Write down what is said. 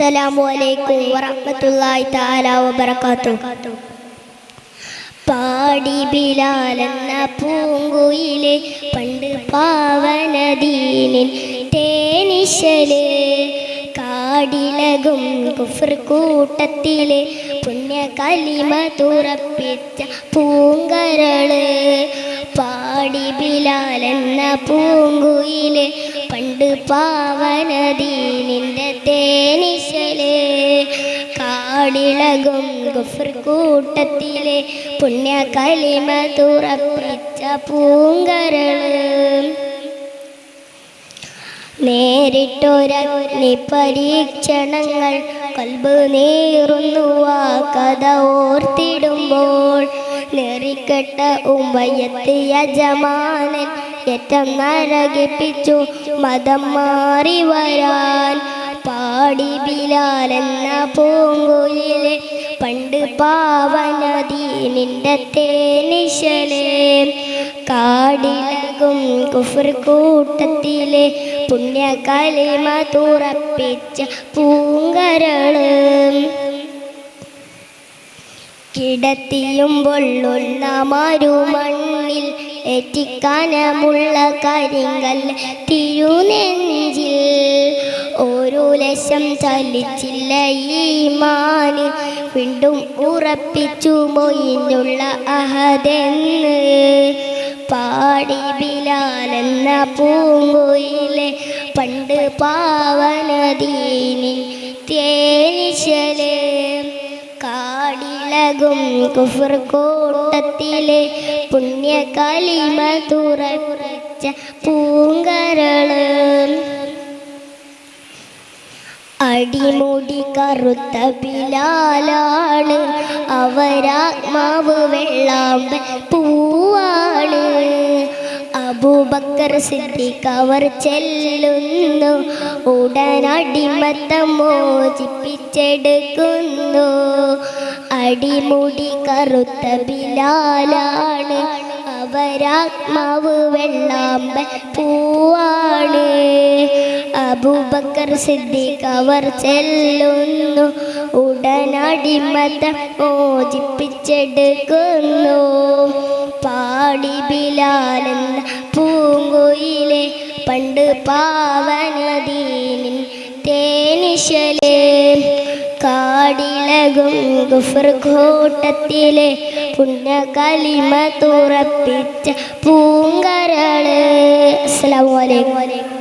അസ്സലാമു അലൈക്കും വറഹ്മത്തുള്ളാഹി തആല വബറകാത്തു പാടി ബിലാൽ എന്ന പൂങ്കുയിലെ പണ്ട് പാവനദീനിൽ തേനിശൽ കാടിലകും കുഫർ കൂട്ടത്തിലെ പുണ്യ കലിമ തുറപ്പിച്ച പൂങ്കരൾ. പാടി ബിലാലെന്ന പൂങ്കുയിലെ പണ്ട് പാവനദീനിന്റെ കാടിളകും ഗുഫർ കൂട്ടത്തിലെ പുണ്യ കലിമ തുറപ്പിച്ച പൂങ്കരൾ. നേരിട്ടൊരഗ്നി പരീക്ഷണങ്ങൾ കൽബ് നേറുന്നു ആ കഥ ഓർത്തിടുമ്പോൾ നേറിക്കെട്ട ഉമ്പയത്ത് യജമാനൻ ഏറ്റം നരകിപ്പിച്ചു മതം മാറി വരാൻ പാടി ബിലാലെന്ന പൂങ്കുയിലെ പണ്ട് പാവനദീനിന്റെ തേനിശലേ. കാടിലകും കുഫർ കൂട്ടത്തിലെ പുണ്യ കലിമ തുറപ്പിച്ച പൂങ്കരൾ. കിടത്തിയും പൊള്ളുന്ന മരുമണ്ണിൽ ഏറ്റിക്കാനമുള്ള കരിങ്കൽ ഒരു ലക്ഷം ചലിച്ചില്ല ഈ മാന് വീണ്ടും ഉറപ്പിച്ചു മൊയിനുള്ള അഹതെന്ന്. പാടി ബിലാലെന്ന പൂങ്കുയിലെ പണ്ട് പാവനദീനിൽ തേനിശലേ കാടിളകും കുഫർ കൂട്ടത്തിലെ പുണ്യ കലിമ തുറച്ച പൂങ്കരൾ അടിമുടി കറുത്ത ബിലാലാണ്. അവരാത്മാവ് വെള്ളാമ്പൽ പൂവാണ്. അബൂബക്കർ സിദ്ദീഖ് അവർ ചെല്ലുന്നു. ഉടനടിമത്തം മോചിപ്പിച്ചെടുക്കുന്നു. അടിമുടി കറുത്ത ബിലാലാണ്. അവരാത്മാവ് വെള്ളാമ്പൽ പൂവാണ്. അബൂബക്കർ സിദ്ദീഖ് അവർ ചെല്ലുന്നു. ഉടനടിമത്തം മോചിപ്പിച്ചെടുക്കുന്നു. പാടി ബിലാലെന്ന പൂങ്കുയിലെ പണ്ട് പാവനദീനിൻ തേനിശലേ. കാടിളകും ഗുഫർ കൂട്ടത്തിലെ പുണ്യ കലിമ തുറപ്പിച്ച പൂങ്കരൾ. അസ്സലാമു അലൈക്കും.